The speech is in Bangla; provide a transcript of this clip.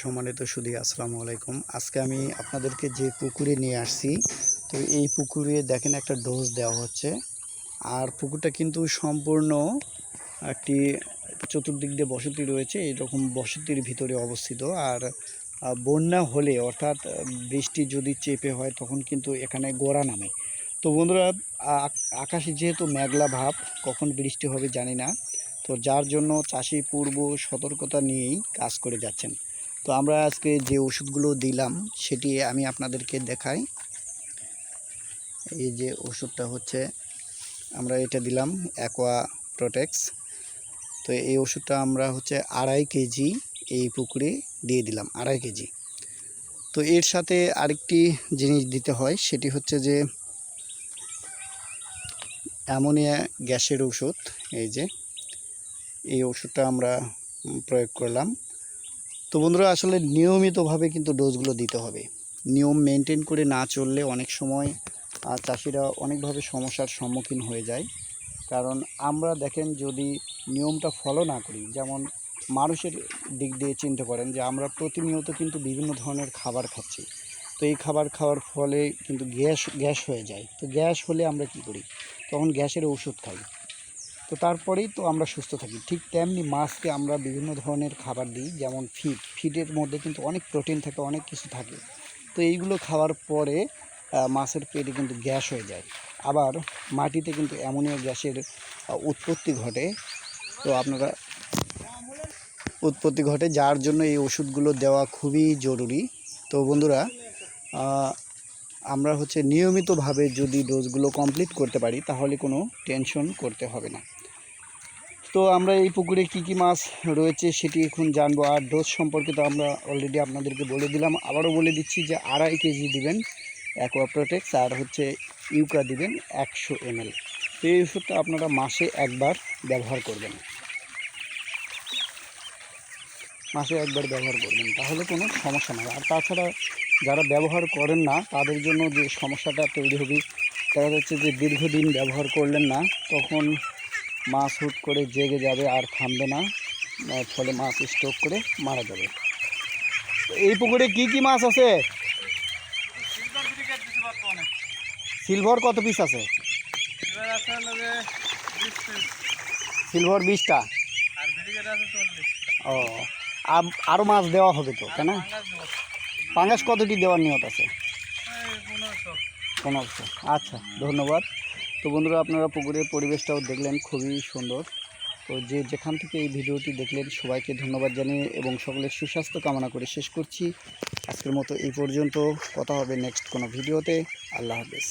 সম্মানিত সুদী আসসালামু আলাইকুম। আজকে আমি আপনাদেরকে যে পুকুরে নিয়ে আসছি, তো এই পুকুরে দেখেন একটা ডোজ দেওয়া হচ্ছে। আর পুকুরটা কিন্তু সম্পূর্ণ একটি চতুর্দিক দিয়ে বসতি রয়েছে, এরকম বসতির ভিতরে অবস্থিত। আর বন্যা হলে, অর্থাৎ বৃষ্টি যদি চেপে হয়, তখন কিন্তু এখানে গোড়া নামে। তো বন্ধুরা আকাশে যেহেতু মেঘলা ভাব, কখন বৃষ্টি হবে জানি না। তো যার জন্য চাষি পূর্ব সতর্কতা নিয়েই কাজ করে যাচ্ছেন। তো আমরা আজকে যে ওষুধগুলো দিলাম, সেটি আমি আপনাদেরকে দেখাই। এই যে ওষুধটা হচ্ছে, আমরা এটা দিলাম অ্যাকোয়া প্রোটেক্স তো এই ওষুধটা আমরা হচ্ছে আড়াই কেজি এই পুকুরে দিয়ে দিলাম, আড়াই কেজি। তো এর সাথে আরেকটি জিনিস দিতে হয়, সেটি হচ্ছে যে অ্যামোনিয়া গ্যাসের ওষুধ। এই যে, এই ওষুধটা আমরা প্রয়োগ করলাম। তো বন্ধুরা, আসলে নিয়মিতভাবে কিন্তু ডোজগুলো দিতে হবে। নিয়ম মেনটেন করে না চললে অনেক সময় চাষিরা অনেকভাবে সমস্যার সম্মুখীন হয়ে যায়। কারণ আমরা দেখেন যদি নিয়মটা ফলো না করি, যেমন মানুষের দিক দিয়ে চিনতে পারেন যে আমরা প্রতিনিয়ত কিন্তু বিভিন্ন ধরনের খাবার খাচ্ছি। তো এই খাবার খাওয়ার ফলে কিন্তু গ্যাস গ্যাস হয়ে যায়। তো গ্যাস হলে আমরা কি করি? তখন গ্যাসের ওষুধ খাই। তো তারপরেই তো আমরা সুস্থ থাকি। ঠিক তেমনি মাছকে আমরা বিভিন্ন ধরনের খাবার দিই, যেমন ফিড। ফিডের মধ্যে কিন্তু অনেক প্রোটিন থাকে, অনেক কিছু থাকে। তো এইগুলো খাওয়ার পরে মাছের পেটে কিন্তু গ্যাস হয়ে যায়। আবার মাটিতে কিন্তু অ্যামোনিয়া গ্যাসের উৎপত্তি ঘটে। তো আপনারা উৎপত্তি ঘটে, যার জন্য এই ওষুধগুলো দেওয়া খুবই জরুরি। তো বন্ধুরা আমরা হচ্ছে নিয়মিতভাবে যদি ডোজগুলো কমপ্লিট করতে পারি, তাহলে কোনো টেনশন করতে হবে না। তো আমরা এই পুকুরে কি কি মাছ রয়েছে সেটি এখন জানব। আর ডোজ সম্পর্কে তো আমরা অলরেডি আপনাদেরকে বলে দিলাম। আবারও বলে দিচ্ছি যে আড়াই কেজি দিবেন অ্যাকোয়াপ্রোটেক্স, আর হচ্ছে ইউকা দিবেন একশো এমএল। তো এই ওষুধটা আপনারা মাসে একবার ব্যবহার করবেন। মাসে একবার ব্যবহার করবেন, তাহলে কোনো সমস্যা নেই। আর তাছাড়া যারা ব্যবহার করেন না, তাদের জন্য যে সমস্যাটা তৈরি হবে, দেখা যাচ্ছে যে দীর্ঘদিন ব্যবহার করলেন না, তখন মাছ হুট করে জেগে যাবে আর থামবে না। ফলে মাছ স্টক করে মারা যাবে। এই পুকুরে কি কি মাছ আছে? সিলভার কত পিস আছে? সিলভার বিশটা? ও আম- আরও মাছ দেওয়া হবে তো কেন পাঙ্গাস কতটি দেওয়ার নিয়ত আছে? পনেরোশো। আচ্ছা ধন্যবাদ। তো বন্ধুরা আপনারা পুকুরের পরিবেশটাও দেখলেন, খুবই সুন্দর। তো যে যেখান থেকে এই ভিডিওটি দেখলেন, সবাইকে ধন্যবাদ জানিয়ে এবং সকলের সুস্বাস্থ্য কামনা করে শেষ করছি। আজকের মতো এই পর্যন্ত, কথা হবে নেক্সট কোনো ভিডিওতে। আল্লাহ হাফেজ।